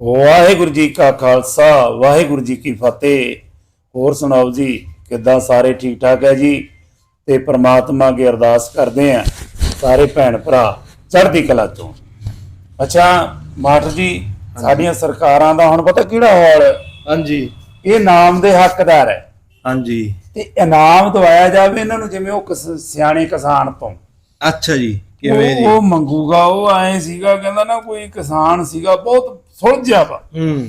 ਵਾਹਿਗੁਰੂ ਜੀ ਕਾ ਖਾਲਸਾ ਵਾਹਿਗੁਰੂ ਜੀ ਕੀ ਫਤਿਹ। ਹੋਰ ਸੁਣਾਓ ਜੀ ਕਿੱਦਾਂ ਸਾਰੇ ਠੀਕ ਠਾਕ ਹੈ ਜੀ? ਤੇ ਪ੍ਰਮਾਤਮਾ ਅੱਗੇ ਅਰਦਾਸ ਕਰਦੇ ਆ ਸਾਰੇ ਭੈਣ ਭਰਾ ਚੜ੍ਹਦੀ ਕਲਾ ਤੋਂ ਅੱਛਾ ਮਾਸਟਰ ਜੀ ਸਾਡੀਆਂ ਸਰਕਾਰਾਂ ਦਾ ਹੁਣ ਪਤਾ ਕਿਹੜਾ ਹਾਲ? ਹੈ? ਹਾਂਜੀ। ਇਹ ਨਾਮ ਦੇ ਹੱਕਦਾਰ ਹੈ। ਹਾਂਜੀ। ਤੇ ਇਨਾਮ ਦਵਾਇਆ ਜਾਵੇ ਇਹਨਾਂ ਨੂੰ ਜਿਵੇਂ ਉਹ ਕਿਸ- ਸਿਆਣੇ ਕਿਸਾਨ ਤੋਂ। ਅੱਛਾ ਜੀ। ਕਿਵੇਂ ਜੀ? ਉਹ ਉਹ ਮੰਗੂਗਾ ਉਹ ਆਏ ਸੀਗਾ ਕਹਿੰਦਾ ਨਾ ਕੋਈ ਕਿਸਾਨ ਸੀਗਾ ਬਹੁਤ ਸੁਲਝਿਆ ਵਾ। ਹੂੰ।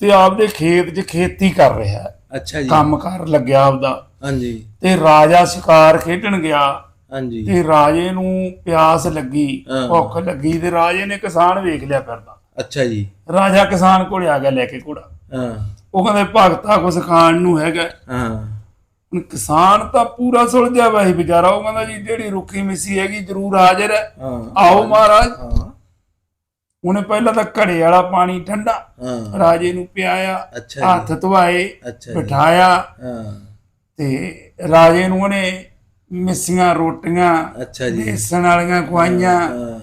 ਤੇ ਆਪਦੇ ਖੇਤ 'ਚ ਖੇਤੀ ਕਰ ਰਿਹਾ। ਹੈ ਅੱਛਾ ਜੀ। ਕੰਮ ਕਰ ਲੱਗਿਆ ਆਪਦਾ। ਹਾਂਜੀ। ਤੇ ਰਾਜਾ ਸ਼ਿਕਾਰ ਖੇਡਣ ਗਿਆ। ਹਾਂਜੀ। ਤੇ ਰਾਜੇ ਨੂੰ ਪਿਆਸ ਲੱਗੀ ਹਾਂ। ਭੁੱਖ ਲੱਗੀ ਤੇ ਰਾਜੇ ਨੇ ਕਿਸਾਨ ਵੇਖ ਲਿਆ ਫਿਰਦਾ ਅੱਛਾ ਜੀ। ਰਾਜਾ ਕਿਸਾਨ ਕੋਲੇ ਆ ਗਿਆ ਲੈ ਕੇ ਘੋੜਾ। ਹਾਂ। ਉਹ ਕਹਿੰਦੇ ਭਗਤਾ ਕੁਛ ਖਾਣ ਨੂੰ ਹੈਗਾ। ਹਾਂ। ਹੁਣ ਕਿਸਾਨ ਤਾਂ ਪੂਰਾ ਸੁਲਝਿਆ ਵਾ ਸੀ ਵਿਚਾਰਾ ਉਹ ਕਹਿੰਦਾ ਜੀ ਜਿਹੜੀ ਰੁੱਖੀ ਮਿੱਸੀ ਹੈਗੀ ਜ਼ਰੂਰ ਹਾਜ਼ਰ ਹੈ ਹਾਂ ਆਓ ਮਹਾਰਾਜ। ਹਾਂ। ਉਹਨੇ ਪਹਿਲਾਂ ਤਾਂ ਘੜੇ ਵਾਲਾ ਪਾਣੀ ਠੰਡਾ ਹਾਂ। ਰਾਜੇ ਨੂੰ ਪਿਆਇਆ ਹੱਥ ਧਵਾਏ ਬਿਠਾਇਆ। ਹਾਂ। ਤੇ ਰਾਜੇ ਨੂੰ ਉਹਨੇ ਮਿੱਸੀਆਂ ਰੋਟੀਆਂ ਅੱਛਾ ਜੀ। ਬੇਸਣ ਵਾਲੀਆਂ ਖਵਾਈਆਂ। ਹਾਂ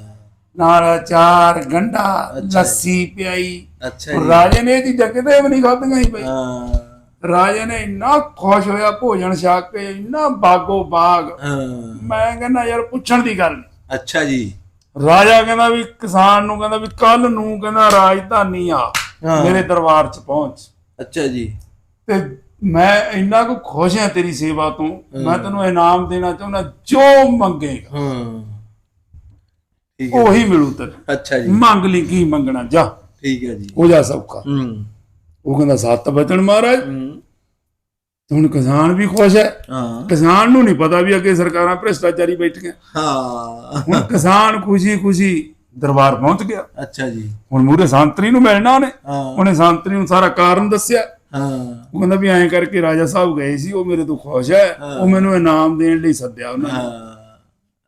ਨਾਲ ਅਚਾਰ ਗੰਢਾ ਅੱਛਾ। ਲੱਸੀ ਪਿਆਈ। ਅੱਛਾ ਜੀ। ਰਾਜੇ ਨੇ ਇਹ ਚੀਜ਼ਾਂ ਕਿਤੇ ਵੀ ਨਹੀਂ ਖਾਧੀਆਂ ਸੀ ਬਈ ਹਾਂ। ਰਾਜੇ ਨੇ ਇੰਨਾ ਖੁਸ਼ ਹੋਇਆ ਭੋਜਨ ਛਕ ਕੇ ਇੰਨਾ ਬਾਗੋ ਬਾਗ। ਮੈਂ ਕਹਿੰਦਾ ਯਾਰ ਪੁੱਛਣ ਦੀ ਗੱਲ ਨਹੀਂ ਅੱਛਾ ਜੀ। ਰਾਜਾ ਕਹਿੰਦਾ ਵੀ ਕਿਸਾਨ ਨੂੰ ਕਹਿੰਦਾ ਵੀ ਕੱਲ ਨੂੰ ਕਹਿੰਦਾ ਰਾਜਧਾਨੀ ਆ। ਮੇਰੇ ਦਰਬਾਰ ਚ ਪਹੁੰਚ। ਅੱਛਾ ਜੀ। ਤੇ ਮੈਂ ਇੰਨਾ ਕੁ ਖੁਸ਼ ਹਾਂ ਤੇਰੀ ਸੇਵਾ ਤੋਂ ਮੈਂ ਤੈਨੂੰ ਇਨਾਮ ਦੇਣਾ ਚਾਹੁੰਦਾ ਜੋ ਮੰਗੇਗਾ। ਹਾਂ। ਠੀਕ ਹੈ ਉਹੀ ਮਿਲੂ ਤੈਨੂੰ। ਅੱਛਾ ਜੀ। ਮੰਗ ਲਈ ਕੀ ਮੰਗਣਾ ਜਾ। ਠੀਕ ਹੈ ਜੀ। ਹੋ ਜਾ ਸੌਖਾ। ਹੂੰ। ਉਹ ਕਹਿੰਦਾ ਸੱਤ ਬਚਨ ਮਹਾਰਾਜ। ਹੁਣ ਕਿਸਾਨ ਵੀ ਖੁਸ਼ ਹੈ। ਹਾਂ। ਕਿਸਾਨ ਨੂੰ ਨਹੀਂ ਪਤਾ ਵੀ ਅੱਗੇ ਸਰਕਾਰਾਂ ਭ੍ਰਿਸ਼ਟਾਚਾਰੀ ਬੈਠੀਆਂ। ਹਾਂ। ਹੁਣ ਕਿਸਾਨ ਖੁਸ਼ੀ ਖੁਸ਼ੀ ਦਰਬਾਰ ਪਹੁੰਚ ਗਿਆ। ਅੱਛਾ ਜੀ। ਹੁਣ ਮੂਰੇ ਸੰਤਰੀ ਨੂੰ ਮਿਲਣਾ ਉਹਨੇ। ਉਹਨੇ ਸੰਤਰੀ ਨੂੰ ਸਾਰਾ ਕਾਰਨ ਦੱਸਿਆ। ਹਾਂ। ਉਹ ਕਹਿੰਦਾ ਵੀ ਐਂ ਕਰਕੇ ਰਾਜਾ ਸਾਹਿਬ ਗਏ ਸੀ ਉਹ ਮੇਰੇ ਤੋਂ ਖੁਸ਼ ਹੈ। ਉਹ ਮੈਨੂੰ ਇਨਾਮ ਦੇਣ ਲਈ ਸੱਦਿਆ ਉਹਨਾਂ ਨੇ। ਹਾਂ।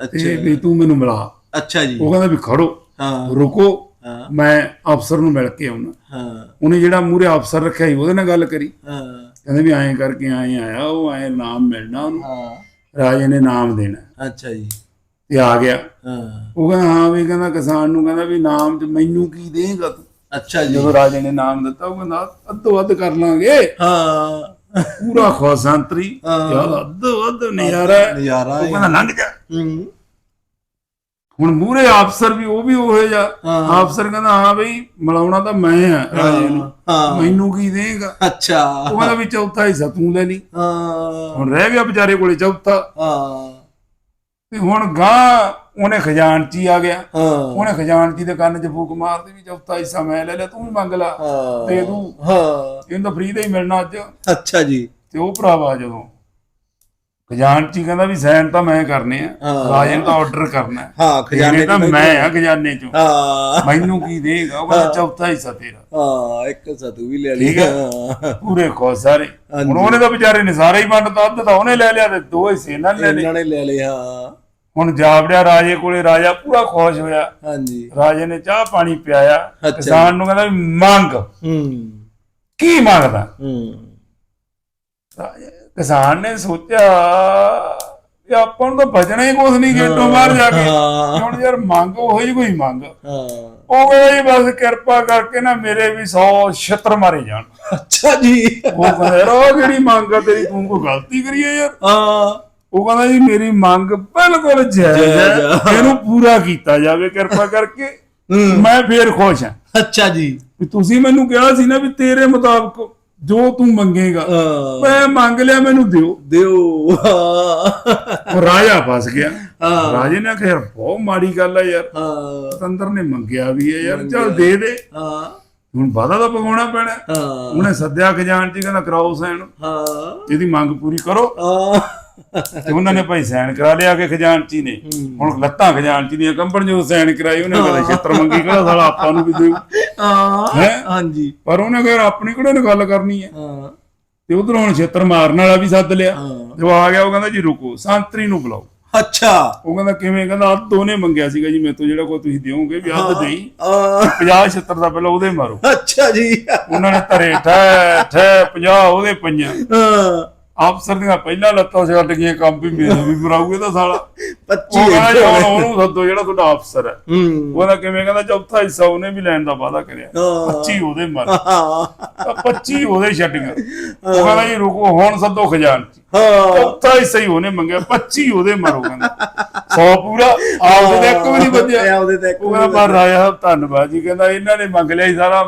ਅੱਛਾ। ਵੀ ਤੂੰ ਮੈਨੂੰ ਮਿਲਾ। ਅੱਛਾ ਜੀ। ਉਹ ਕਹਿੰਦਾ ਵੀ ਖੜੋ। ਹਾਂ। ਰੁਕੋ। ਹਾਂ। ਮੈਂ ਅਫਸਰ ਨੂੰ ਮਿਲ ਕੇ ਆਉਣਾ ਹਾਂ। ਉਹਨੇ ਜਿਹੜਾ ਮੂਰੇ ਅਫਸਰ ਰੱਖਿਆ ਸੀ ਉਹਦੇ ਨਾਲ ਗੱਲ ਕਰੀ। ਹਾਂ। ਕਹਿੰਦੇ ਵੀ ਐਂ ਕਰਕੇ ਐਂ ਆਇਆ ਉਹ ਐਂ ਨਾਮ ਮਿਲਣਾ ਉਹਨੂੰ। ਹਾਂ। ਰਾਜੇ ਨੇ ਨਾਮ ਦੇਣਾ। ਅੱਛਾ ਜੀ। ਤੇ ਆ ਗਿਆ। ਹਾਂ। ਉਹ ਕਹਿੰਦਾ ਹਾਂ ਵੀ ਕਹਿੰਦਾ ਕਿਸਾਨ ਨੂੰ ਕਹਿੰਦਾ ਵੀ ਨਾਮ ਚ ਮੈਨੂੰ ਕੀ ਦੇਗਾ ਤੂੰ? ਅੱਛਾ ਜੀ। ਜਦੋਂ ਰਾਜੇ ਨੇ ਨਾਮ ਦਿੱਤਾ ਉਹ ਕਹਿੰਦਾ ਅੱਧੋ ਅੱਧ ਕਰ ਲਾਂਗੇ। ਹਾਂ। ਪੂਰਾ ਖੁਸ਼ੰਤਰੀ ਹਾਂ। ਯਾਰ ਅੱਧੋ ਅੱਧ ਨਜ਼ਾਰਾ। ਨਜ਼ਾਰਾ ਉਹ। ਕਹਿੰਦਾ ਲੰਘ ਜਾ। ਹੂੰ। ਹੁਣ ਮੂਰੇ ਅਫਸਰ ਵੀ ਉਹ ਵੀ ਉਹੇ ਜਾ। ਅਫਸਰ ਕਹਿੰਦਾ ਹਾਂ ਬਈ ਮਿਲਾਉਣਾ ਤਾਂ ਮੈਂ ਆ ਰਾਜੇ ਨੂੰ। ਮੈਨੂੰ ਕੀ ਦੇਗਾ? ਅੱਛਾ। ਉਹ ਕਹਿੰਦਾ ਵੀ ਚੌਥਾ ਹਿੱਸਾ ਤੂੰ ਲੈ ਲਈ। ਹਾਂ। ਹੁਣ ਰਹਿ ਗਿਆ ਵਿਚਾਰੇ ਕੋਲੇ ਚੌਥਾ। ਹਾਂ। ਤੇ ਹੁਣ ਗਾਂ ਉਹਨੇ ਖਜ਼ਾਨਚੀ ਆ ਗਿਆ। ਉਹਨੇ ਖਜ਼ਾਨਚੀ ਦੇ ਕੰਨ 'ਚ ਫੂਕ ਮਾਰਦੀ ਵੀ ਚੌਥਾ ਹਿੱਸਾ ਮੈਂ ਲੈ ਲਿਆ ਤੂੰ ਮੰਗ ਲਾ। ਦੇ ਦੂੰ ਹਾਂ। ਇਹਨੂੰ ਤਾਂ ਫ੍ਰੀ ਦਾ ਹੀ ਮਿਲਣਾ ਅੱਜ। ਅੱਛਾ ਜੀ। ਤੇ ਉਹ ਭਰਾਵਾ ਜਦੋਂ ਖਜ਼ਾਨਚੀ ਕਹਿੰਦਾ ਵੀ ਸਾਈਨ ਤਾਂ ਮੈਂ ਕਰਨੇ ਆ ਹਾਂ। ਰਾਜੇ ਨੂੰ ਤਾਂ ਆਰਡਰ ਕਰਨਾ ਹੈ। ਹਾਂ ਖਜ਼ਾਨੇ ਤਾਂ ਮੈਂ ਆ ਖਜ਼ਾਨੇ ਚੋਂ। ਹਾਂ। ਮੈਨੂੰ ਕੀ ਦੇਗਾ? ਉਹ ਕਹਿੰਦਾ ਚੌਥਾ ਹਿੱਸਾ ਤੇਰਾ। ਹਾਂ ਇੱਕ ਸਤੂ ਵੀ ਲੈ ਲਈ ਠੀਕ ਹੈ। ਹਾਂ ਪੂਰੇ ਖੁਸ਼ ਸਾਰੇ। ਹੁਣ ਉਹਨੇ ਤਾਂ ਵਿਚਾਰੇ ਨੇ ਸਾਰੇ ਹੀ ਵੰਡਤਾ ਅੱਧ ਤਾਂ ਉਹਨੇ ਲੈ ਲਿਆ ਤੇ ਦੋ ਹਿੱਸੇ ਇਹਨਾਂ ਨੇ ਲੈ ਲਏ। ਇਹਨਾਂ ਨੇ ਲੈ ਹਾਂ। ਹੁਣ ਜਾਵੜਿਆ ਰਾਜੇ ਕੋਲੇ ਰਾਜਾ ਪੂਰਾ ਖੁਸ਼ ਹੋਇਆ। ਹਾਂਜੀ। ਰਾਜੇ ਨੇ ਚਾਹ ਪਾਣੀ ਪਿਆਇਆ। ਕਿਸਾਨ ਨੂੰ ਕਹਿੰਦਾ ਵੀ ਮੰਗ। ਹੂੰ। ਕੀ ਮੰਗਦਾ? ਹੂੰ। ਰਾਜੇ- ਕਿਸਾਨ ਨੇ ਸੋਚਿਆ ਵੀ ਆਪਾਂ ਨੂੰ ਤਾਂ ਬਚਣਾ ਹੀ ਕੁਛ ਨਹੀਂ ਗੇਟੋਂ ਬਾਹਰ ਜਾ ਕੇ। ਹਾਂ। ਹੁਣ ਯਾਰ ਮੰਗ ਉਹੋ ਜਿਹੀ ਕੋਈ ਮੰਗ। ਹਾਂ। ਉਹ ਕਹਿੰਦਾ ਜੀ ਬਸ ਕਿਰਪਾ ਕਰਕੇ ਨਾ ਮੇਰੇ ਵੀ 100 ਛਿੱਤਰ ਮਾਰੇ ਜਾਣ। ਅੱਛਾ ਜੀ। ਉਹ ਕਹਿੰਦਾ ਉਹ ਜਿਹੜੀ ਮੰਗ ਆ ਤੇਰੀ? ਤੂੰ ਕੋਈ ਗਲਤੀ ਕਰੀ ਹੈ ਯਾਰ। ਹਾਂ। ਉਹ ਕਹਿੰਦਾ ਜੀ ਮੇਰੀ ਮੰਗ ਬਿਲਕੁਲ ਜਾਇਜ਼ ਹੈ। ਇਹਨੂੰ ਪੂਰਾ ਕੀਤਾ ਜਾਵੇ ਕਿਰਪਾ ਕਰਕੇ। ਹੂੰ। ਮੈਂ ਫੇਰ ਖੁਸ਼ ਹਾਂ। ਅੱਛਾ ਜੀ। ਤੁਸੀਂ ਮੈਨੂੰ ਕਿਹਾ ਸੀ ਨਾ ਵੀ ਤੇਰੇ ਮੁਤਾਬਕ ਜੋ ਤੂੰ ਮੰਗੇਗਾ ਹਾਂ। ਮੈਂ ਮੰਗ ਲਿਆ ਮੈਨੂੰ ਦਿਓ। ਦਿਓ। ਹਾਂ ਉਹ ਰਾਜਾ ਫਸ ਗਿਆ। ਹਾਂ। ਰਾਜੇ ਨੇ ਕਿਹਾ ਬਹੁਤ ਮਾੜੀ ਗੱਲ ਹੈ ਯਾਰ। ਹਾਂ। ਪਤੰਦਰ ਨੇ ਮੰਗਿਆ ਵੀ ਹੈ ਯਾਰ ਚੱਲ ਦੇ ਦੇ। ਹਾਂ। ਹੁਣ ਵਾਦਾ ਤਾਂ ਪਗਾਉਣਾ ਪੈਣਾ। ਹਾਂ। ਉਹਨੇ ਸੱਦਿਆ ਖਜ਼ਾਨਚੀ ਕਹਿੰਦਾ ਕਰਾਓ ਸੈਨ। ਹਾਂ। ਇਹਦੀ ਮੰਗ ਪੂਰੀ ਕਰੋ। ਹਾਂ। ਤੇ ਉਹਨਾਂ ਨੇ ਭਾਈ ਸੈਨ ਕਰਾ ਲਿਆ ਕਿ ਖਜ਼ਾਨਚੀ ਨੇ। ਹੁਣ ਲੱਤਾਂ ਖਜ਼ਾਨਚੀ ਦੀਆਂ ਕੰਬਣ ਜੋ ਸੈਨ ਕਰਾਈ ਉਹਨੇ ਕਹਿੰਦਾ ਛੇਤਰ ਮੰਗੀ ਕਿਹੜਾ ਸਾਲਾ ਆਪਾਂ ਨੂੰ ਵੀ ਦਿਓ ਹਾਂ? ਹਾਂਜੀ। ਪਰ ਉਹਨੇ ਕਿਹਾ ਆਪਣੀ ਕਿਹੜੇ ਨੇ ਗੱਲ ਕਰਨੀ ਹੈ? ਹਾਂ। ਤੇ ਉਧਰੋਂ ਹੁਣ ਛੇਤਰ ਮਾਰਨ ਵਾਲਾ ਵੀ ਸੱਦ ਲਿਆ। ਜੋ ਆ ਗਿਆ ਉਹ ਕਹਿੰਦਾ ਜੀ ਰੁਕੋ ਸੰਤਰੀ ਨੂੰ ਬੁਲਾਓ। ਅੱਛਾ। ਉਹ ਕਹਿੰਦਾ ਕਿਵੇਂ? ਕਹਿੰਦਾ ਅੱਧ ਉਹਨੇ ਮੰਗਿਆ ਸੀਗਾ ਜੀ ਮੇਰੇ ਤੋਂ ਜਿਹੜਾ ਕੋਈ ਤੁਸੀਂ ਦਿਓਗੇ ਵੀ ਅੱਧ ਦੇਈ। ਆ 50 76 ਦਾ ਪਹਿਲਾਂ ਉਹਦੇ ਮਾਰੋ। ਅੱਛਾ ਜੀ। ਉਹਨਾਂ ਨੇ ਧਰੇ ਠੈ ਠੈ 50 ਉਹਦੇ ਪਈਆਂ ਹਾਂ। ਅਫਸਰ ਦੀਆਂ ਪਹਿਲਾਂ ਲੱਤਾਂ ਛੱਡ ਗਈਆਂ ਕੰਮ ਵੀ ਮੇਰੇ ਵੀ ਮਰਾਊਗੇ ਤਾਂ ਸਾਲਾ। 25 ਉਹ ਕਹਿੰਦਾ ਉਹਨੂੰ ਸੱਦੋ ਜਿਹੜਾ ਤੁਹਾਡਾ ਅਫਸਰ ਹੈ। ਉਹਦਾ ਕਿਵੇਂ ਕਹਿੰਦਾ ਚੌਥਾ ਹਿੱਸਾ ਉਹਨੇ ਵੀ ਲੈਣ ਦਾ ਵਾਅਦਾ ਕਰਿਆ। ਹਾਂ। 25 ਉਹਦੇ ਮਰ ਹਾਂ ਤਾਂ 25 ਉਹਦੇ ਛੱਡੀਆਂ। ਉਹ ਕਹਿੰਦਾ ਜੀ ਰੁਕੋ ਹੁਣ ਸੱਦੋ ਖਜ਼ਾਨਚੀ ਹਾਂ। ਚੌਥਾ ਹਿੱਸਾ ਹੀ ਉਹਨੇ ਮੰਗਿਆ 25 ਉਹਦੇ ਮਰੋ ਕਹਿੰਦਾ। 100 ਪੂਰਾ ਆਪਦੇ ਤੇ ਇੱਕ ਵੀ ਨਹੀਂ ਇੱਕ ਉਹ ਕਹਿੰਦਾ ਪਰ ਸਾਹਿਬ ਧੰਨਵਾਦ ਜੀ। ਕਹਿੰਦਾ ਇਹਨਾਂ ਨੇ ਮੰਗ ਲਿਆ ਸਾਰਾ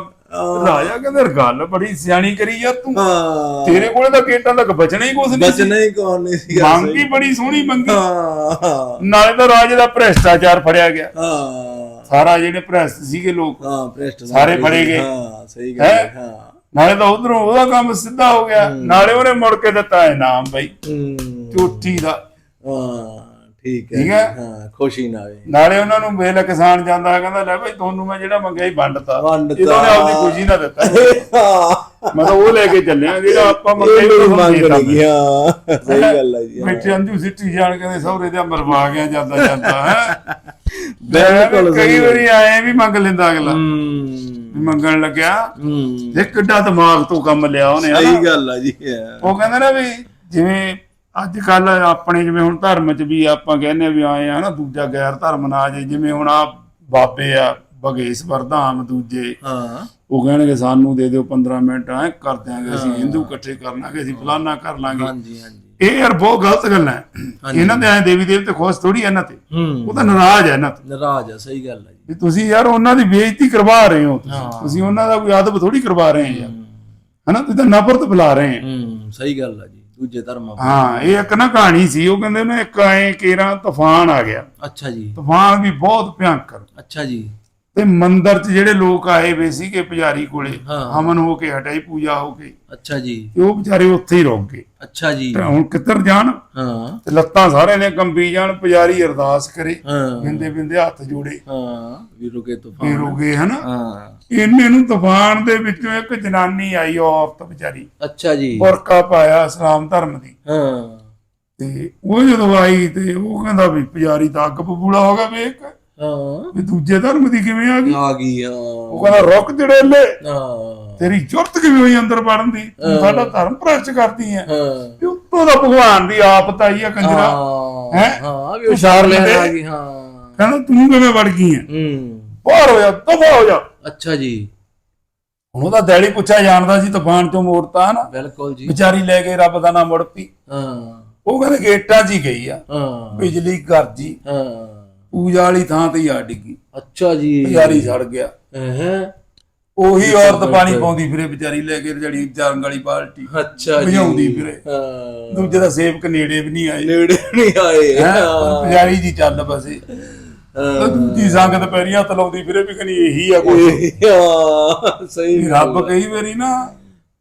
ਰਾਜਾ ਕਹਿੰਦਾ ਗੱਲ ਬੜੀ ਸਿਆਣੀ ਕਰੀ ਯਾਰ ਤੂੰ। ਹਾਂ। ਤੇਰੇ ਕੋਲੇ ਤਾਂ ਗੇਟਾਂ ਤੱਕ ਬਚਣਾ ਹੀ ਕੁਛ ਨਹੀਂ ਸੀ। ਬਚਣਾ ਹੀ ਕੌਣ ਨਹੀਂ ਸੀਗਾ ਮੰਗ ਬੜੀ ਸੋਹਣੀ ਮੰਗੀ। ਹਾਂ ਨਾਲੇ ਤਾਂ ਰਾਜੇ ਦਾ ਭ੍ਰਿਸ਼ਟਾਚਾਰ ਫੜਿਆ ਗਿਆ। ਹਾਂ। ਸਾਰਾ ਜਿਹੜੇ ਭ੍ਰਿਸ਼ਟ ਸੀਗੇ ਲੋਕ ਹਾਂ ਪ੍ਰੈਸਟ ਸਾਰੇ ਫੜੇ ਗਏ। ਹਾਂ ਸਹੀ ਗੱਲ ਹੈ? ਹਾਂ ਨਾਲੇ ਤਾਂ ਉਧਰੋਂ ਉਹਦਾ ਕੰਮ ਸਿੱਧਾ ਹੋ ਗਿਆ। ਨਾਲੇ ਉਹਨੇ ਮੁੜ ਕੇ ਦਿੱਤਾ ਇਨਾਮ ਬਈ। ਚੋਟੀ ਦਾ। ਹਾਂ। ਠੀਕ ਹੈ ਠੀਕ ਹੈ? ਹਾਂ ਖੁਸ਼ੀ ਨਾਲ ਨਾਲੇ ਉਹਨਾਂ ਨੂੰ ਵੇਲੇ ਕਿਸਾਨ ਜਾਂਦਾ ਕਹਿੰਦਾ ਲੈ ਭਾਈ ਤੁਹਾਨੂੰ ਮੈਂ ਜਿਹੜਾ ਮੰਗਿਆ ਹੀ ਵੰਡਤਾ। ਵੰਡਤਾ। ਇਹਨਾਂ ਨੇ ਆਪਣੀ ਖੁਸ਼ੀ ਨਾਲ ਦਿੱਤਾ। ਹਾਂ। ਮੈਂ ਤਾਂ ਉਹ ਲੈ ਕੇ ਚੱਲਿਆ ਜਿਹੜਾ ਆਪਾਂ ਮੰਗਿਆ ਹੀ ਮੰਗ ਹਾਂ ਸਹੀ ਗੱਲ ਹੈ ਜੀ। ਬੈਠੇ ਅੰਜੂ ਸਿੱਟੀ ਜਾਣ ਕਹਿੰਦੇ ਸਹੁਰੇ ਦਾ ਮਰਵਾ ਗਿਆ ਜਾਂਦਾ ਜਾਂਦਾ ਹੈ? ਬਿਲਕੁਲ ਕਈ ਵਾਰੀ ਆਏ ਵੀ ਮੰਗ ਲੈਂਦਾ ਅਗਲਾ। ਮੰਗਣ ਲੱਗਿਆ ਹੂੰ। ਇਹ ਕਿੱਡਾ ਦਿਮਾਗ ਤੋਂ ਕੰਮ ਲਿਆ ਉਹਨੇ ਹਨਾ। ਸਹੀ ਗੱਲ ਹੈ ਜੀ। ਉਹ ਕਹਿੰਦਾ ਨਾ ਵੀ ਜਿਵੇਂ ਅੱਜ ਕੱਲ ਆਪਣੇ ਜਿਵੇਂ ਹੁਣ ਧਰਮ ਚ ਵੀ ਆਪਾਂ ਕਹਿੰਦੇ ਵੀ ਆਏ ਆ ਨਾ ਦੂਜਾ ਗੈਰ ਧਰਮ ਨਾ ਜਾਏ ਜਿਵੇਂ ਹੁਣ ਆ ਬਾਬੇ ਆ ਬਗੇਸ਼ ਵਰਧਾਮ ਦੂਜੇ। ਹਾਂ। ਉਹ ਕਹਿਣਗੇ ਸਾਨੂੰ ਦੇ ਦਿਓ 15 ਮਿੰਟ ਐ ਕਰ ਦਿਆਂਗੇ ਅਸੀਂ ਹਿੰਦੂ ਇਕੱਠੇ ਕਰ ਲਾਂਗੇ ਅਸੀਂ ਫਲਾਨਾ ਕਰ ਲਾਂਗੇ। ਹਾਂਜੀ ਹਾਂਜੀ। ਇਹ ਯਾਰ ਬਹੁਤ ਗਲਤ ਗੱਲ ਹੈ। ਇਹਨਾਂ ਦੇ ਐ ਦੇਵੀ ਦੇਵਤੇ ਖੁਸ਼ ਥੋੜੀ ਇਹਨਾਂ ਤੇ। ਉਹ ਤਾਂ ਨਾਰਾਜ਼ ਹੈ ਇਹਨਾਂ ਤੇ। ਨਾਰਾਜ਼ ਹੈ ਸਹੀ ਗੱਲ ਹੈ ਜੀ। ਤੁਸੀਂ ਯਾਰ ਉਹਨਾਂ ਦੀ ਬੇਇੱਜ਼ਤੀ ਕਰਵਾ ਰਹੇ ਹੋ ਤੁਸੀਂ। ਉਹਨਾਂ ਦਾ ਕੋਈ ਅਦਬ ਥੋੜੀ ਕਰਵਾ ਰਹੇ ਹੋ। ਯਾਰ ਹਨਾ ਤੁਸੀਂ ਤਾਂ ਨਫ਼ਰਤ ਫੈਲਾ ਰਹੇ ਹੋ ਹੂੰ ਸਹੀ ਗੱਲ ਹੈ ਜੀ। ਦੂਜੇ ਧਰਮਾਂ। ਹਾਂ ਇਹ ਇੱਕ ਨਾ ਕਹਾਣੀ ਸੀ ਉਹ ਕਹਿੰਦੇ ਨੇ ਇੱਕ ਐ ਕੇਰਾ ਤੂਫਾਨ ਆ ਗਿਆ। ਅੱਛਾ ਜੀ। ਤੂਫਾਨ ਵੀ ਬਹੁਤ ਭਿਆਨਕ। ਅੱਛਾ ਜੀ। ਤੇ ਮੰਦਿਰ 'ਚ ਜਿਹੜੇ ਲੋਕ ਆਏ ਵੇ ਸੀਗੇ ਪੁਜਾਰੀ ਕੋਲੇ ਹਾਂ। ਹਵਨ ਹੋ ਕੇ ਹਟਾਈ ਪੂਜਾ ਹੋ ਕੇ ਅੱਛਾ ਜੀ। ਤੇ ਉਹ ਵਿਚਾਰੇ ਉੱਥੇ ਹੀ ਰੁਕ ਗਏ। ਅੱਛਾ ਜੀ। ਤੇ ਹੁਣ ਕਿੱਧਰ ਜਾਣ? ਹਾਂ। ਤੇ ਲੱਤਾਂ ਸਾਰੇ ਨੇ ਕੰਬੀ ਜਾਣ ਪੁਜਾਰੀ ਅਰਦਾਸ ਕਰੇ ਹਾਂ। ਬਿੰਦੇ ਬਿੰਦੇ ਹੱਥ ਜੋੜੇ। ਹਾਂ ਵੀ ਰੁਕੇ ਫੇਰ ਤੂਫਾਨ ਗਏ ਹਨਾ? ਹਾਂ। ਇੰਨੇ ਨੂੰ ਤੂਫਾਨ ਦੇ ਵਿੱਚੋਂ ਇੱਕ ਜਨਾਨੀ ਆਈ ਔਰਤ ਵਿਚਾਰੀ। ਅੱਛਾ ਜੀ। ਬੁਰਕਾ ਪਾਇਆ ਇਸਲਾਮ ਧਰਮ ਦੀ। ਹਾਂ। ਤੇ ਉਹ ਜਦੋਂ ਆਈ ਤੇ ਉਹ ਕਹਿੰਦਾ ਵੀ ਪੁਜਾਰੀ ਤਾਂ ਅੱਗ ਬਬੂਲਾ ਹੋ ਗਿਆ ਵੇਖ। ਹਾਂ। ਵੀ ਦੂਜੇ ਧਰਮ ਦੀ ਕਿਵੇਂ ਆ ਗਈ? ਆ ਗਈ ਹਾਂ। ਉਹ ਕਹਿੰਦਾ ਰੁਕ ਜੜੇਲੇ ਹਾਂ। ਤੇਰੀ ਜ਼ਰੂਰਤ ਕਿਵੇਂ ਹੋਈ ਅੰਦਰ ਵੜਨ ਦੀ? ਤੂੰ ਸਾਡਾ ਧਰਮ ਭ੍ਰਸ਼ਟ ਕਰਦੀ ਹੈ ਹਾਂ। ਤੇ ਉੱਤੋਂ ਦਾ ਭਗਵਾਨ ਦੀ ਆਪ ਆਈ ਆ ਕੰਜਰਾ। ਹਾਂ। ਹੈਂ? ਹਾਂ ਵੀ ਹੁਸ਼ਿਆਰ ਲੈਣ ਆ ਗਈ ਹਾਂ। ਕਹਿੰਦਾ ਤੂੰ ਕਿਵੇਂ ਵੜ ਗਈ ਹੈ ਹੂੰ। ਬਾਹਰ ਹੋ ਜਾ ਦਫਾ ਹੋ ਜਾ। ਅੱਛਾ ਜੀ। ਹੁਣ ਉਹਦਾ ਡੈਡੀ ਪੁੱਛਿਆ ਜਾਣਦਾ ਸੀ ਤੂਫਾਨ ਚੋਂ ਮੋੜਤਾ ਨਾ ਬਿਲਕੁਲ ਜੀ। ਵਿਚਾਰੀ ਲੈ ਕੇ ਰੱਬ ਦਾ ਨਾਮ ਮੁੜ ਪਈ ਹਾਂ। ਉਹ ਕਹਿੰਦੇ ਗੇਟਾਂ 'ਚ ਹੀ ਗਈ ਆ। ਹਾਂ। ਬਿਜਲੀ ਗਰਜੀ ਹਾਂ। ਪੂਜਾ ਵਾਲੀ ਥਾਂ ਤੇ ਹੀ ਆ ਡਿੱਗੀ। ਅੱਛਾ ਜੀ। ਵਿਚਾਰੀ ਸੜ ਗਿਆ। ਹੈ ਉਹੀ ਔਰਤ ਪਾਣੀ ਪਾਉਂਦੀ ਫਿਰੇ ਵਿਚਾਰੀ ਲੈ ਕੇ ਜਿਹੜੀ ਜੰਗ ਵਾਲੀ ਬਾਲਟੀ ਅੱਛਾ ਜੀ। ਭਜਾਉਂਦੀ ਫਿਰੇ। ਹਾਂ। ਦੂਜੇ ਦਾ ਸੇਵਕ ਨੇੜੇ ਵੀ ਨਹੀਂ ਆਏ। ਨੇੜੇ ਨਹੀਂ ਆਏ। ਪੁਜਾਰੀ ਜੀ ਚੱਲ ਬਸੇ। ਹਾਂ। ਦੂਜੀ ਸੰਗਤ ਪੈਰੀਂ ਹੱਥ ਲਾਉਂਦੀ ਫਿਰੇ ਵੀ ਕਨੀ ਇਹੀ ਆ ਕੋਈ ਹਾਂ ਸਹੀ ਰੱਬ ਕਈ ਵਾਰੀ ਨਾ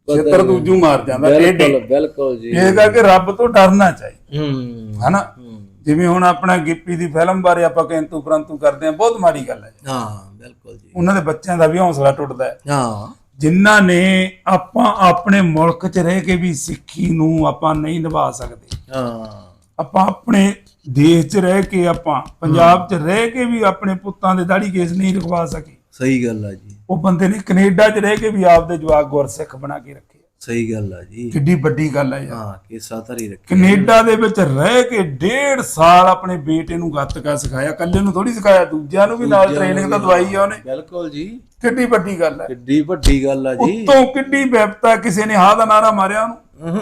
ਛੇਤਰ ਦੂਜੂ ਮਾਰ ਜਾਂਦਾ ਬਿਲਕੁਲ ਟੇਢੇ ਬਿਲਕੁਲ ਜੀ। ਇਹ ਕਰਕੇ ਰੱਬ ਤੋਂ ਡਰਨਾ ਚਾਹੀਦਾ। ਹੂੰ। ਹਨਾ। ਜਿਵੇਂ ਹੁਣ ਆਪਣਾ ਗਿੱਪੀ ਦੀ ਫਿਲਮ ਬਾਰੇ ਆਪਾਂ ਕਿੰਤੂ ਪਰੰਤੂ ਕਰਦੇ ਆ ਬਹੁਤ ਮਾੜੀ ਗੱਲ ਹੈ। ਹਾਂ ਬਿਲਕੁਲ ਜੀ। ਉਹਨਾਂ ਦੇ ਬੱਚਿਆਂ ਦਾ ਵੀ ਹੌਸਲਾ ਟੁੱਟਦਾ ਹੈ। ਹਾਂ। ਜਿਨ੍ਹਾਂ ਨੇ ਆਪਾਂ ਆਪਣੇ ਮੁਲਕ 'ਚ ਰਹਿ ਕੇ ਵੀ ਸਿੱਖੀ ਨੂੰ ਆਪਾਂ ਨਹੀਂ ਨਿਭਾ ਸਕਦੇ। ਹਾਂ। ਆਪਾਂ ਆਪਣੇ ਦੇਸ਼ 'ਚ ਰਹਿ ਕੇ ਆਪਾਂ ਪੰਜਾਬ 'ਚ ਰਹਿ ਕੇ ਵੀ ਆਪਣੇ ਪੁੱਤਾਂ ਦੇ ਦਾੜੀ ਕੇਸ ਨਹੀਂ ਰਖਵਾ ਸਕੇ। ਸਹੀ ਗੱਲ ਆ ਜੀ। ਉਹ ਬੰਦੇ ਨੇ ਕੈਨੇਡਾ 'ਚ ਰਹਿ ਕੇ ਵੀ ਆਪਦੇ ਜਵਾਕ ਗੁਰਸਿੱਖ ਬਣਾ ਕੇ ਰੱਖੇ। ਸਹੀ ਗੱਲ ਆ ਜੀ। ਕਿੱਡੀ ਵੱਡੀ ਗੱਲ ਹੈ ਯਾਰ। ਹਾਂ ਕੇਸਾ ਧਰੀ ਰੱਖੀ ਕੈਨੇਡਾ ਦੇ ਵਿੱਚ ਰਹਿ ਕੇ ਡੇਢ ਸਾਲ ਆਪਣੇ ਬੇਟੇ ਨੂੰ ਗੱਤਕਾ ਸਿਖਾਇਆ ਕੱਲੇ ਨੂੰ ਥੋੜੀ ਸਿਖਾਇਆ ਦੂਜਿਆਂ ਨੂੰ ਵੀ ਨਾਲ ਟ੍ਰੇਨਿੰਗ ਤਾਂ ਦਵਾਈ ਆ ਉਹਨੇ। ਬਿਲਕੁਲ ਜੀ। ਕਿੱਡੀ ਵੱਡੀ ਗੱਲ ਹੈ ਕਿੱਡੀ ਵੱਡੀ ਗੱਲ ਆ ਜੀ। ਉੱਤੋਂ ਕਿੱਡੀ ਵਿਪਤਾ ਕਿਸੇ ਨੇ ਹਾਂ ਦਾ ਨਾਰਾ ਮਾਰਿਆ ਉਹਨੂੰ।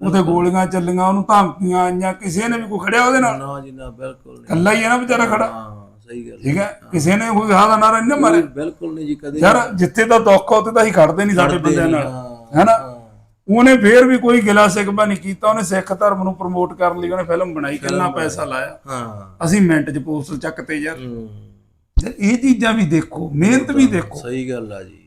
ਉਹਦੇ ਗੋਲੀਆਂ ਚੱਲੀਆਂ ਉਹਨੂੰ ਧਮਕੀਆਂ ਆਈਆਂ ਕਿਸੇ ਨੇ ਵੀ ਕੋਈ ਖੜਿਆ ਉਹਦੇ ਨਾਲ? ਨਾ ਜੀ ਨਾ ਬਿਲਕੁਲ ਨਹੀਂ। ਕੱਲਾ ਹੀ ਹੈ ਨਾ ਵਿਚਾਰਾ ਖੜਾ। ਹਾਂ ਸਹੀ ਗੱਲ ਠੀਕ ਹੈ ਕਿਸੇ ਨੇ ਕੋਈ ਹਾਂ ਦਾ ਨਾਰਾ ਨਹੀਂ ਮਾਰਿਆ? ਬਿਲਕੁਲ ਨਹੀਂ ਜੀ ਕਦੇ ਯਾਰ ਜਿੱਥੇ ਤਾਂ ਦੁੱਖ ਆ ਉੱਥੇ ਤਾਂ ਅਸੀਂ ਖੜਦੇ ਨਹੀਂ ਸਾਡੇ ਬੰਦਿਆਂ ਨਾਲ। ਹਾਂ, ਹੈਨਾ ਹਾਂ। ਉਹਨੇ ਫੇਰ ਵੀ ਕੋਈ ਗਿਲਾ ਸਿਕਬਾ ਨਹੀਂ ਕੀਤਾ ਉਹਨੇ ਸਿੱਖ ਧਰਮ ਨੂੰ ਪ੍ਰਮੋਟ ਕਰਨ ਲਈ ਉਹਨੇ ਫਿਲਮ ਬਣਾਈ ਕਿੰਨਾ ਪੈਸਾ ਲਾਇਆ। ਹਾਂ। ਅਸੀਂ ਮਿੰਟ 'ਚ ਪੋਸਟਰ ਚੱਕਤੇ ਯਾਰ। ਹੂੰ। ਇਹ ਚੀਜ਼ਾਂ ਵੀ ਦੇਖੋ ਮਿਹਨਤ ਵੀ ਦੇਖੋ। ਸਹੀ ਗੱਲ ਆ ਜੀ।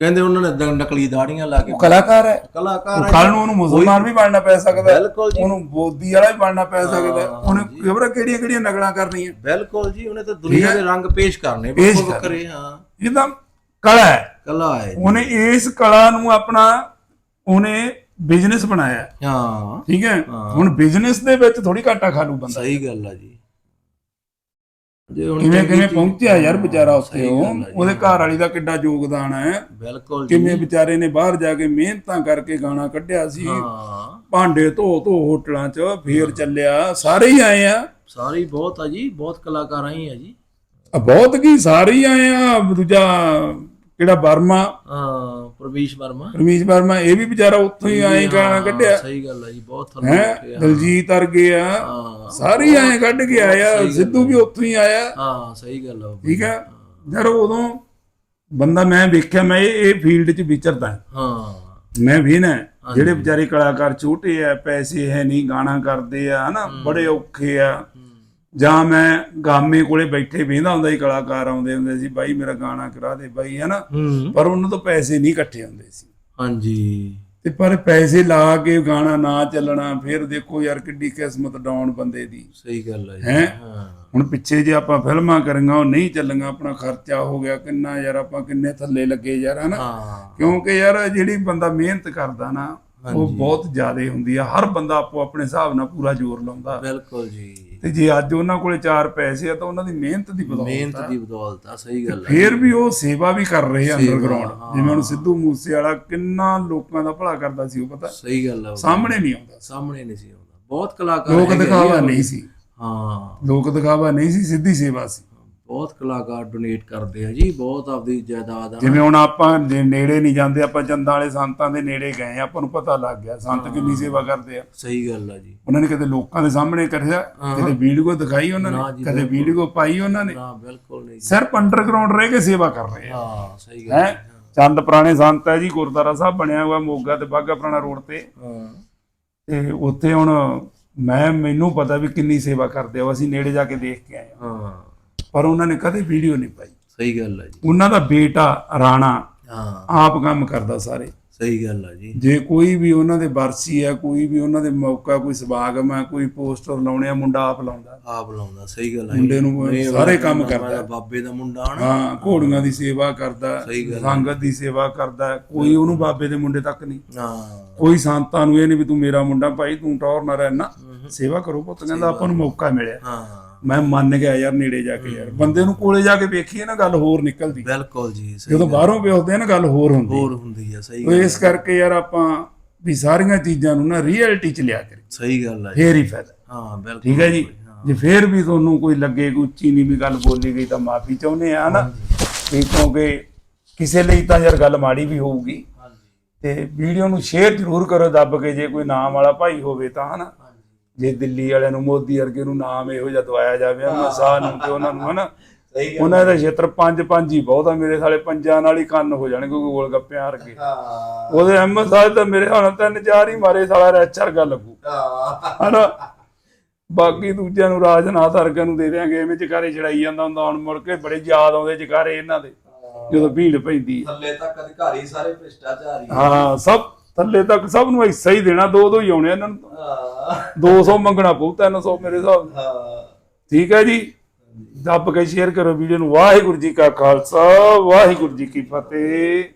ਕਹਿੰਦੇ ਉਹਨਾਂ ਨੇ ਨਕਲੀ ਦਾੜੀਆਂ ਲਾ ਕੇ ਉਹ ਕਲਾਕਾਰ ਹੈ। ਕਲਾਕਾਰ ਆ ਕੱਲ ਨੂੰ ਉਹਨੂੰ ਮੁਸਲਮਾਨ ਵੀ ਬਣਨਾ ਪੈ ਸਕਦਾ। ਹੈ ਬਿਲਕੁਲ ਜੀ। ਉਹਨੂੰ ਬੋਦੀ ਵਾਲਾ ਵੀ ਬਣਨਾ ਪੈ ਸਕਦਾ। ਹੈ। ਹਾਂ, ਉਹਨੇ ਖਬਰ ਕਿਹੜੀਆਂ ਕਿਹੜੀਆਂ ਨਗਲਾਂ ਕਰਨੀਆਂ? ਬਿਲਕੁਲ ਜੀ ਉਹਨੇ ਤਾਂ ਦੁਨੀਆ ਦੇ ਰੰਗ ਪੇਸ਼ ਕਰਨੇ ਵੱਖੋ ਵੱਖਰੇ ਹਾਂ। ਇਹ ਤਾਂ ਕਲਾ ਹੈ। ਕਲਾ ਹੈ। ਉਹਨੇ ਇਸ ਕਲਾ ਨੂੰ ਆਪਣਾ ਉਹਨੇ ਬਿਜ਼ਨਸ ਬਣਾਇਆ। ਹੈ। ਠੀਕ ਹੈ। ਹੁਣ ਬਿਜ਼ਨਸ ਦੇ ਵਿੱਚ ਥੋੜੀ ਘਾਟਾ ਖਾ ਲੂ ਬੰਦਾ। ਸਹੀ ਗੱਲ ਆ ਜੀ। ਜੇ ਹੁਣ ਕਿਵੇਂ ਪਹੁੰਚਿਆ ਯਾਰ ਵਿਚਾਰਾ ਉੱਥੇ ਉਹ। ਉਹਦੇ ਘਰ ਵਾਲੀ ਦਾ ਕਿੱਡਾ ਯੋਗਦਾਨ ਹੈ। ਬਿਲਕੁਲ ਜੀ। ਕਿਵੇਂ ਵਿਚਾਰੇ ਨੇ ਬਾਹਰ ਜਾ ਕੇ ਮਿਹਨਤਾਂ ਕਰਕੇ ਗਾਣਾ ਕੱਢਿਆ ਸੀ। ਹਾਂ। ਭਾਂਡੇ ਧੋ ਧੋ ਹੋਟਲਾਂ 'ਚ ਫੇਰ ਚੱਲਿਆ। ਸਾਰੇ ਹੀ ਆਏ ਆ। ਸਾਰੇ ਹੀ ਬਹੁਤ ਆ ਜੀ ਬਹੁਤ ਕਲਾਕਾਰਾਂ ਹੀ ਆ ਜੀ। ਬਹੁਤ ਕੀ ਸਾਰੇ ਹੀ ਆਏ ਆ। ਦੂਜਾ ਕਿਹੜਾ ਵਰਮਾ? ਹਾਂ ਪ੍ਰਵੀਸ਼ ਵਰਮਾ। ਰਮੇਸ਼ ਵਰਮਾ ਇਹ ਵੀ ਵਿਚਾਰਾ ਉੱਥੋਂ ਹੀ ਆਏ ਗਾਣਾ ਕੱਢਿਆ। ਸਹੀ ਗੱਲ ਆ ਜੀ ਬਹੁਤ ਥੱਲੇ ਹੈ। ਦਲਜੀਤ ਵਰਗੇ ਆ। ਹਾਂ। ਸਾਰੇ ਹੀ ਆਏ ਕੱਢ ਕੇ ਆਇਆ ਸਿੱਧੂ ਵੀ ਉੱਥੋਂ ਹੀ ਆਇਆ। ਹਾਂ ਸਹੀ ਗੱਲ ਆ ਬਾਬਾ ਠੀਕ ਹੈ ਯਾਰ ਉਦੋਂ ਬੰਦਾ ਮੈਂ ਵੇਖਿਆ ਮੈਂ ਇਹ ਇਹ ਫੀਲਡ 'ਚ ਵਿਚਰਦਾ। ਹਾਂ। ਮੈਂ ਵੀ ਨਾ ਜਿਹੜੇ ਵਿਚਾਰੇ ਕਲਾਕਾਰ ਛੋਟੇ ਆ ਪੈਸੇ ਹੈ ਨਹੀਂ ਗਾਣਾ ਕਰਦੇ ਆ ਹਨਾ ਬੜੇ ਔਖੇ ਆ। ਜਾਂ ਮੈਂ ਗਾਮੇ ਕੋਲੇ ਬੈਠੇ ਵੇਂਦਾ ਹੁੰਦਾ ਸੀ ਕਲਾਕਾਰ ਆਉਂਦੇ ਹੁੰਦੇ ਸੀ ਬਾਈ ਮੇਰਾ ਗਾਣਾ ਕਰਾ ਦੇ ਬਾਈ ਹੂੰ। ਪਰ ਉਹਨਾਂ ਤੋਂ ਪੈਸੇ ਨਹੀਂ ਇਕੱਠੇ ਹੁੰਦੇ ਸੀ। ਹਾਂਜੀ। ਤੇ ਪਰ ਪੈਸੇ ਲਾ ਕੇ ਗਾਣਾ ਨਾ ਚੱਲਣਾ ਫਿਰ ਦੇਖੋ ਯਾਰ ਕਿੱਡੀ ਕਿਸਮਤ ਡਾਊਨ ਬੰਦੇ ਦੀ। ਸਹੀ ਗੱਲ ਹੈਂ? ਹਾਂ। ਹੁਣ ਪਿੱਛੇ ਜੇ ਆਪਾਂ ਫਿਲਮਾਂ ਕਰਾਂਗਾ ਉਹ ਨਹੀਂ ਚੱਲਾਂਗਾ ਆਪਣਾ ਖਰਚਾ ਹੋ ਗਿਆ ਕਿੰਨਾ ਯਾਰ ਆਪਾਂ ਕਿੰਨੇ ਥੱਲੇ ਲੱਗੇ ਯਾਰ ਹਨਾ? ਕਿਉਂਕਿ ਯਾਰ ਜਿਹੜੀ ਬੰਦਾ ਮਿਹਨਤ ਕਰਦਾ ਨਾ ਉਹ ਬਹੁਤ ਜ਼ਿਆਦਾ ਹੁੰਦੀ ਆ। ਹਰ ਬੰਦਾ ਆਪੋ ਆਪਣੇ ਹਿਸਾਬ ਨਾਲ ਪੂਰਾ ਜ਼ੋਰ ਲਾਉਂਦਾ। ਬਿਲਕੁਲ ਜੀ। ਤੇ ਜੇ ਅੱਜ ਉਹਨਾਂ ਕੋਲੇ ਚਾਰ ਪੈਸੇ ਆ ਤਾਂ ਉਹਨਾਂ ਦੀ ਮਿਹਨਤ ਦੀ ਬਦੌਲਤ ਮਿਹਨਤ ਦੀ ਬਦੌਲਤ ਆ ਸਹੀ ਗੱਲ ਆ ਫੇਰ ਵੀ ਉਹ ਸੇਵਾ ਵੀ ਕਰ ਰਹੇ ਆ ਅੰਡਰਗਰਾਉਂਡ ਜਿਵੇਂ ਹੁਣ ਸਿੱਧੂ ਮੂਸੇ ਵਾਲਾ ਕਿੰਨਾ ਲੋਕਾਂ ਦਾ ਭਲਾ ਕਰਦਾ ਸੀ ਉਹ ਪਤਾ? ਸਹੀ ਗੱਲ ਆ। ਸਾਹਮਣੇ ਨਹੀਂ ਆਉਂਦਾ। ਸਾਹਮਣੇ ਨਹੀਂ ਸੀ ਆਉਂਦਾ। ਬਹੁਤ ਕਲਾਕਾਰ ਲੋਕ ਦਿਖਾਵਾ। ਨਹੀਂ ਸੀ। ਹਾਂ। ਲੋਕ ਦਿਖਾਵਾ ਨਹੀਂ ਸੀ ਸਿੱਧੀ ਸੇਵਾ ਸੀ। ਬਹੁਤ ਕਲਾਕਾਰ ਡੋਨੇਟ ਕਰਦੇ ਆ ਜੀ ਬਹੁਤ ਆਪਦੀ ਜਾਇਦਾਦ ਆ। ਜਿਵੇਂ ਹੁਣ ਆਪਾਂ ਨੇੜੇ ਨਹੀਂ ਜਾਂਦੇ ਆਪਾਂ ਚੰਦਾਂ ਵਾਲੇ ਸੰਤਾਂ ਦੇ ਨੇੜੇ ਗਏ ਆਪਾਂ ਨੂੰ ਪਤਾ ਲੱਗ ਗਿਆ ਸੰਤ ਕਿੰਨੀ ਸੇਵਾ ਕਰਦੇ ਆ। ਸਹੀ ਗੱਲ ਆ ਜੀ। ਉਹਨਾਂ ਨੇ ਕਦੇ ਲੋਕਾਂ ਦੇ ਸਾਹਮਣੇ ਕਰਿਆ ਕਦੇ ਵੀਡੀਓ ਦਿਖਾਈ ਉਹਨਾਂ ਨਾ ਕਦੇ ਵੀਡੀਓ ਪਾਈ ਉਹਨਾਂ ਨੇ। ਨਾ ਬਿਲਕੁਲ ਨਹੀਂ ਜੀ। ਸਿਰਫ ਅੰਡਰਗਰਾਉਂਡ ਰਹਿ ਕੇ ਸੇਵਾ ਕਰ ਰਹੇ ਆ। ਹਾਂ ਸਹੀ ਗੱਲ ਹੈ? ਚੰਦ ਪੁਰਾਣੇ ਸੰਤ ਹੈ ਜੀ ਗੁਰਦੁਆਰਾ ਸਾਹਿਬ ਬਣਿਆ ਹੋਇਆ ਮੋਗਾ ਤੇ ਬਾਗਾ ਪੁਰਾਣਾ ਰੋਡ ਤੇ। ਹਾਂ। ਤੇ ਉੱਥੇ ਹੁਣ ਮੈਂ ਮੈਨੂੰ ਪਤਾ ਵੀ ਕਿੰਨੀ ਸੇਵਾ ਕਰਦੇ ਆ ਉਹ ਅਸੀਂ ਨੇੜੇ ਜਾ ਕੇ ਦੇਖ ਕੇ ਆਏ ਆ। ਹਾਂ। ਪਰ ਉਹਨਾਂ ਨੇ ਕਦੇ ਵੀਡੀਓ ਨਹੀਂ ਪਾਈ। ਸਹੀ ਗੱਲ ਆ ਜੀ। ਉਹਨਾਂ ਦਾ ਬੇਟਾ ਰਾਣਾ ਹਾਂ। ਆਪ ਕੰਮ ਕਰਦਾ ਸਾਰੇ। ਸਹੀ ਗੱਲ ਆ ਜੀ। ਜੇ ਕੋਈ ਵੀ ਉਹਨਾਂ ਦੇ ਵਰਸੀ ਆ ਕੋਈ ਵੀ ਉਹਨਾਂ ਦੇ ਮੌਕਾ ਕੋਈ ਸਮਾਗਮ ਆ ਕੋਈ ਪੋਸਟਰ ਲਾਉਣੇ ਆ ਮੁੰਡਾ ਆਪ ਲਾਉਂਦਾ। ਆਪ ਲਾਉਂਦਾ ਸਹੀ ਗੱਲ ਜੀ। ਮੁੰਡੇ ਨੂੰ ਸਾਰੇ ਕੰਮ ਕਰਦਾ। ਬਾਬੇ ਦਾ ਮੁੰਡਾ ਹਨਾ ਹਾਂ ਘੋੜੀਆਂ ਦੀ ਸੇਵਾ ਕਰਦਾ ਸੰਗਤ ਦੀ ਸੇਵਾ ਕਰਦਾ ਕੋਈ ਉਹਨੂੰ ਬਾਬੇ ਦੇ ਮੁੰਡੇ ਤੱਕ ਨਹੀਂ। ਹਾਂ। ਕੋਈ ਸੰਤਾਂ ਨੂੰ ਇਹ ਨਹੀਂ ਵੀ ਤੂੰ ਮੇਰਾ ਮੁੰਡਾ ਭਾਈ ਤੂੰ ਟੌਰ ਨਾ ਰਹਿਣਾ ਸੇਵਾ ਕਰੋ ਪੁੱਤ ਕਹਿੰਦਾ ਆਪਾਂ ਨੂੰ ਮੌਕਾ ਮਿਲਿਆ। ਹਾਂ। ਮੈਂ ਮੰਨ ਗਿਆ ਯਾਰ ਨੇੜੇ ਜਾ ਕੇ ਯਾਰ। ਬੰਦੇ ਨੂੰ ਕੋਲੇ ਜਾ ਕੇ ਵੇਖੀਏ ਨਾ ਗੱਲ ਹੋਰ ਨਿਕਲਦੀ। ਬਿਲਕੁਲ ਜੀ ਸਹੀ ਜਦੋਂ ਬਾਹਰੋਂ ਵੇਖਦੇ ਆ ਨਾ ਗੱਲ ਹੋਰ ਹੁੰਦੀ। ਹੋਰ ਹੁੰਦੀ ਆ ਸਹੀ ਉਹ ਇਸ ਕਰਕੇ ਯਾਰ ਆਪਾਂ ਵੀ ਸਾਰੀਆਂ ਚੀਜ਼ਾਂ ਨੂੰ ਨਾ ਰੀਅਲਟੀ ਚ ਲਿਆ ਕਰੀ ਸਹੀ ਗੱਲ ਆ ਫੇਰ ਹੀ ਫਾਇਦਾ। ਹਾਂ ਬਿਲਕੁਲ ਠੀਕ ਹੈ ਜੀ? ਜੇ ਫੇਰ ਵੀ ਤੁਹਾਨੂੰ ਕੋਈ ਲੱਗੇ ਕੋਈ ਉੱਚੀ ਨਹੀਂ ਵੀ ਗੱਲ ਬੋਲੀ ਗਈ ਤਾਂ ਮਾਫੀ ਚਾਹੁੰਦੇ ਆ ਨਾ ਕਿਉਂਕਿ ਕਿਸੇ ਲਈ ਤਾਂ ਯਾਰ ਗੱਲ ਮਾੜੀ ਵੀ ਹੋਊਗੀ। ਤੇ ਵੀਡੀਓ ਨੂੰ ਸ਼ੇਅਰ ਜ਼ਰੂਰ ਕਰੋ ਦੱਬ ਕੇ ਜੇ ਕੋਈ ਨਾਮ ਵਾਲਾ ਭਾਈ ਹੋਵੇ ਤਾਂ ਹਨਾ? ਜੇ ਦਿੱਲੀ ਵਾਲਿਆਂ ਨੂੰ ਮੋਦੀ ਵਰਗੇ ਨੂੰ ਨਾਮ ਇਹੋ ਜਿਹਾ ਦਵਾਇਆ ਜਾਵੇ ਉਹਨਾਂ ਸਾਹ ਨੂੰ ਤੇ ਉਹਨਾਂ ਨੂੰ ਹਨਾ? ਸਹੀ ਉਹਨਾਂ ਦਾ ਛੇਤਰ ਪੰਜ ਪੰਜ ਹੀ ਬਹੁਤ ਆ ਮੇਰੇ ਸਾਲੇ ਪੰਜਾਂ ਨਾਲ ਹੀ ਕੰਨ ਹੋ ਜਾਣਗੇ ਕੋਈ ਗੋਲ ਗੱਪਿਆਂ ਵਰਗੇ। ਹਾਂ। ਉਹਦੇ ਅਹਿਮਦ ਸਾਹਿਬ ਤਾਂ ਮੇਰੇ ਹੁਣ ਤਿੰਨ ਚਾਰ ਹੀ ਮਾਰੇ ਸਾਲਾ ਰੈਚਰ ਗੱਲ ਲੱਗੂ ਹਾਂ। ਹਨਾ? ਬਾਕੀ ਦੂਜਿਆਂ ਨੂੰ ਰਾਜਨਾਥ ਵਰਗਿਆਂ ਨੂੰ ਦੇ ਦਿਆਂਗੇ ਐਵੇਂ ਜਕਾਰੇ ਛੜਾਈ ਜਾਂਦਾ ਹੁੰਦਾ ਹੁਣ ਮੁੜ ਕੇ ਬੜੇ ਯਾਦ ਆਉਂਦੇ ਜਕਾਰੇ ਇਹਨਾਂ ਦੇ ਜਦੋਂ ਭੀੜ ਪੈਂਦੀ ਹੈ। ਥੱਲੇ ਤੱਕ ਅਧਿਕਾਰੀ ਸਾਰੇ ਭ੍ਰਿਸ਼ਟਾਚਾਰੀ। ਹਾਂ ਸਭ ਥੱਲੇ ਤੱਕ ਸਭ ਨੂੰ ਹਿੱਸਾ ਹੀ ਦੇਣਾ ਦੋ ਦੋ ਹੀ ਆਉਣੇ ਇਹਨਾਂ ਨੂੰ। ਹਾਂ। 200 ਮੰਗਣਾ ਪਊ 300 ਮੇਰੇ ਹਿਸਾਬ ਨਾਲ। ਹਾਂ। ਠੀਕ ਹੈ ਜੀ? ਦੱਬ ਕੇ ਸ਼ੇਅਰ ਕਰੋ ਵੀਡੀਓ ਨੂੰ। ਵਾਹਿਗੁਰੂ ਜੀ ਕਾ ਖਾਲਸਾ ਵਾਹਿਗੁਰੂ ਜੀ ਕੀ ਫਤਿਹ।